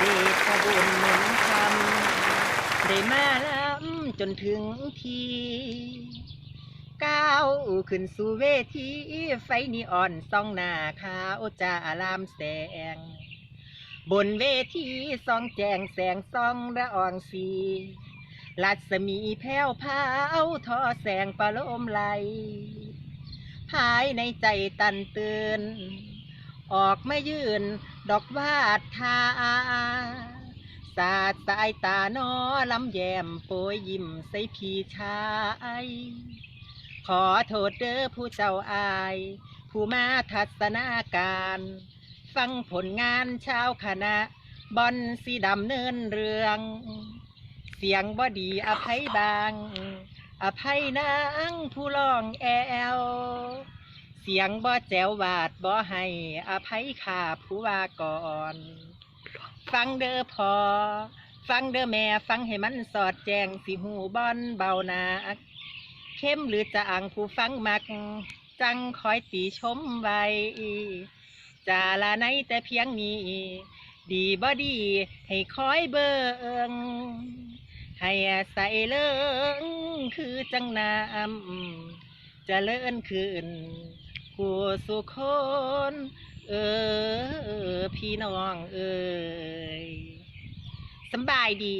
เดชะบุญหนุนคำได้มาล้ำจนถึงทีก้าวขึ้นสู่เวทีไฟนีออนส่องหน้าขาวจ้าอามแสง บนเวทีส่องแจงแสงส่องระอองสีรัศมีแผ้วพราวทอแสงประโลมไหลภายในใจตันเตือน ออกไมายืน ดอกวาดทาสาดสายตาน้อลำแยมโปยยิ้มใส่พี่ชาย ขอโทษเด้อผู้เจ้าอาย ผู้มาทัศนาการ ฟังผลงานชาวคณะบอนสีดำเนินเรื่อง เสียงบ่ดีอภัยบาง อภัยนางผู้ร้องแอล เสียงบ่แจ๋ววาดบ่ให้อภัยข้าผู้ว่าก่อน ฟังเด้อพอ ฟังเด้อแม่ฟังให้มันสอดแจงสิหูบอนเบาหนักเข้มหรือจะอ่างผู้ฟังมัก จังคอยตีชมไว้จาละในแต่เพียงนี้ ดีบ่ดี ให้คอยเบิงให้ใส่เลิงคือจังน้ำจะเลิ่อนขึ้น ผู้สุคนเออพี่น้องเอ้ยสบายดี